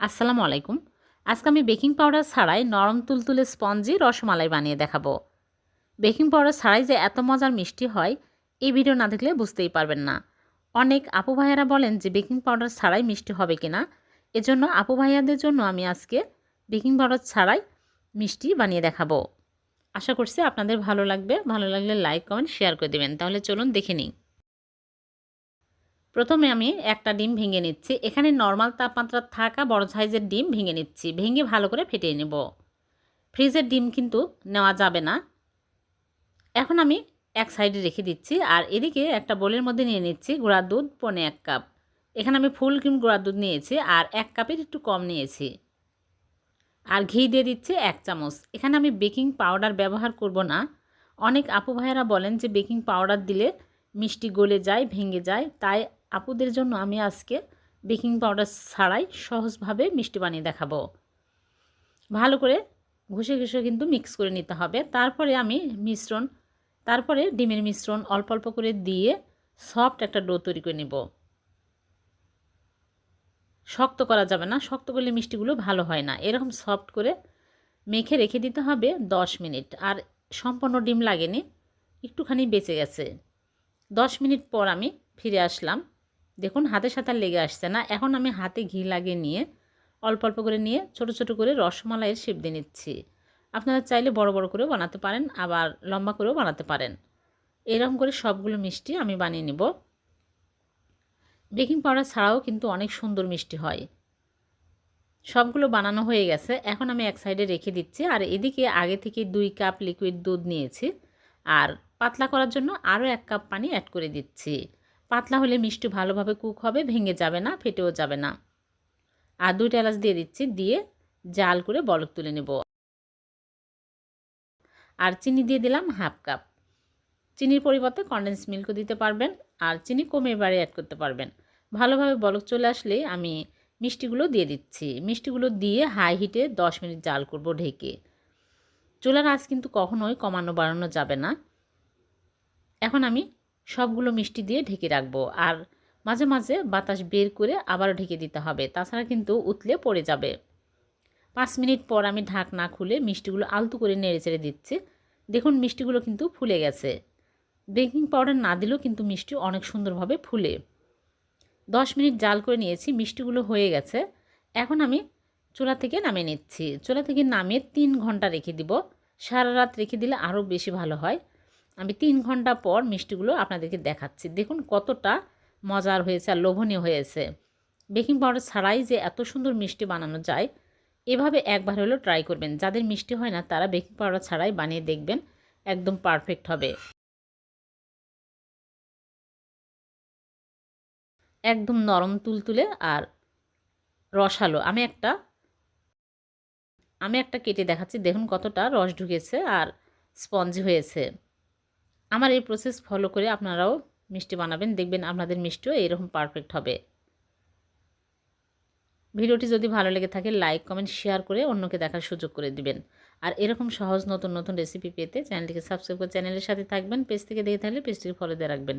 আসসালামু আলাইকুম। আজকে আমি বেকিং পাউডার ছাড়াই নরম তুলতুলে স্পঞ্জি, রসমালাই বানিয়ে দেখাবো। বেকিং পাউডার ছাড়াই যে এত মজার মিষ্টি হয়, এই ভিডিও না দেখলে বুঝতেই পারবেন না। অনেক আপু ভাইয়ারা বলেন যে বেকিং পাউডার ছাড়াই মিষ্টি হবে কিনা। এজন্য আপু ভাইয়াদের জন্য আমি আজকে বেকিং পাউডার ছাড়াই মিষ্টি বানিয়ে দেখাবো। আশা করছি আপনাদের ভালো লাগবে। ভালো লাগলে লাইক, কমেন্ট, শেয়ার করে দেবেন। তাহলে চলুন দেখে নিই। প্রথমে আমি একটা ডিম ভেঙে নিচ্ছি। এখানে নর্মাল তাপমাত্রা থাকা বড় সাইজের ডিম ভেঙে নিচ্ছি। ভেঙে ভালো করে ফেটিয়ে নেব। ফ্রিজের ডিম কিন্তু নেওয়া যাবে না। এখন আমি এক সাইডে রেখে দিচ্ছি আর এদিকে একটা বোলের মধ্যে নিয়ে নিচ্ছি গুঁড়ার দুধ, পনে এক কাপ এখানে আমি ফুল ক্রিম গুঁড়ার দুধ নিয়েছি আর এক কাপের একটু কম নিয়েছি। আর ঘি দিয়ে দিচ্ছি এক চামচ। এখানে আমি বেকিং পাউডার ব্যবহার করব না। অনেক আপু ভাইয়েরা বলেন যে বেকিং পাউডার দিলে মিষ্টি গলে যায়, ভেঙে যায়। তাই আপুদের জন্য আমি আজকে বেকিং পাউডার ছাড়াই সহজভাবে মিষ্টি বানিয়ে দেখাবো। ভালো করে ঘষে ঘষে কিন্তু মিক্স করে নিতে হবে। তারপরে আমি মিশ্রণ, তারপরে ডিমের মিশ্রণ অল্প অল্প করে দিয়ে সফট একটা ডো তৈরি করে নিব। শক্ত করা যাবে না, শক্ত করলে মিষ্টিগুলো ভালো হয় না। এরকম সফট করে মেখে রেখে দিতে হবে দশ মিনিট। আর সম্পূর্ণ ডিম লাগেনি, একটুখানি বেঁচে গেছে। দশ মিনিট পর আমি ফিরে আসলাম। দেখুন হাতের সাথে আর লেগে আসছে না। এখন আমি হাতে ঘি লাগিয়ে নিয়ে, অল্প অল্প করে নিয়ে ছোট ছোট করে রসমালাইয়ের শেপ দিয়ে নিচ্ছি। আপনারা চাইলে বড় বড় করেও বানাতে পারেন, আবার লম্বা করেও বানাতে পারেন। এরকম করে সবগুলো মিষ্টি আমি বানিয়ে নিব। বেকিং পাউডার ছাড়াও কিন্তু অনেক সুন্দর মিষ্টি হয়। সবগুলো বানানো হয়ে গেছে। এখন আমি এক সাইডে রেখে দিচ্ছি। আর এদিকে আগে থেকে দুই কাপ লিকুইড দুধ নিয়েছি। আর পাতলা করার জন্য আরও এক কাপ পানি অ্যাড করে দিচ্ছি। পাতলা হলে মিষ্টি ভালোভাবে কুক হবে, ভেঙে যাবে না, ফেটেও যাবে না। আর দুইটা এলাচ দিয়ে দিচ্ছি, দিয়ে জাল করে বলক তুলে নেব। আর চিনি দিয়ে দিলাম হাফ কাপ। চিনির পরিবর্তে কন্ডেন্স মিল্কও দিতে পারবেন, আর চিনি কমে এবারে অ্যাড করতে পারবেন। ভালোভাবে বলক চলে আসলে আমি মিষ্টিগুলো দিয়ে দিচ্ছি। মিষ্টিগুলো দিয়ে হাই হিটে দশ মিনিট জাল করব ঢেকে। চুলার আঁচ কিন্তু কখনোই কমানো বাড়ানো যাবে না। এখন আমি সবগুলো মিষ্টি দিয়ে ঢেকে রাখব। আর মাঝে মাঝে বাতাস বের করে আবারও ঢেকে দিতে হবে, তাছাড়া কিন্তু উতলে পড়ে যাবে। পাঁচ মিনিট পর আমি ঢাকনা খুলে মিষ্টিগুলো আলতু করে নেড়ে চেড়ে দিচ্ছি। দেখুন মিষ্টিগুলো কিন্তু ফুলে গেছে। বেকিং পাউডার না দিলেও কিন্তু মিষ্টি অনেক সুন্দরভাবে ফুলে। দশ মিনিট জাল করে নিয়েছি, মিষ্টিগুলো হয়ে গেছে। এখন আমি চুলা থেকে নামিয়ে নিচ্ছি। চুলা থেকে নামিয়ে তিন ঘণ্টা রেখে দিব। সারা রাত রেখে দিলে আরও বেশি ভালো হয়। আমি তিন ঘণ্টা পর মিষ্টিগুলো আপনাদেরকে দেখাচ্ছি। দেখুন কতটা মজার হয়েছে আর লোভনীয় হয়েছে। বেকিং পাউডার ছাড়াই যে এত সুন্দর মিষ্টি বানানো যায়, এভাবে একবার হলেও ট্রাই করবেন। যাদের মিষ্টি হয় না, তারা বেকিং পাউডার ছাড়াই বানিয়ে দেখবেন, একদম পারফেক্ট হবে। একদম নরম তুলতুলে আর রসালো। আমি একটা আমি একটা কেটে দেখাচ্ছি। দেখুন কতটা রস ঢুকেছে আর স্পঞ্জি হয়েছে। আমার এই প্রসেস ফলো করে আপনারাও মিষ্টি বানাবেন, দেখবেন আপনাদের মিষ্টিও এরকম পারফেক্ট হবে। ভিডিওটি যদি ভালো লেগে থাকে লাইক কমেন্ট শেয়ার করে অন্যকে দেখার সুযোগ করে দিবেন। আর এরকম সহজ নতুন নতুন রেসিপি পেতে চ্যানেলটিকে সাবস্ক্রাইব করে চ্যানেলের সাথে থাকবেন পেজ থেকে দেখে থাকলে পেজটিকে ফলো দিয়ে রাখবেন।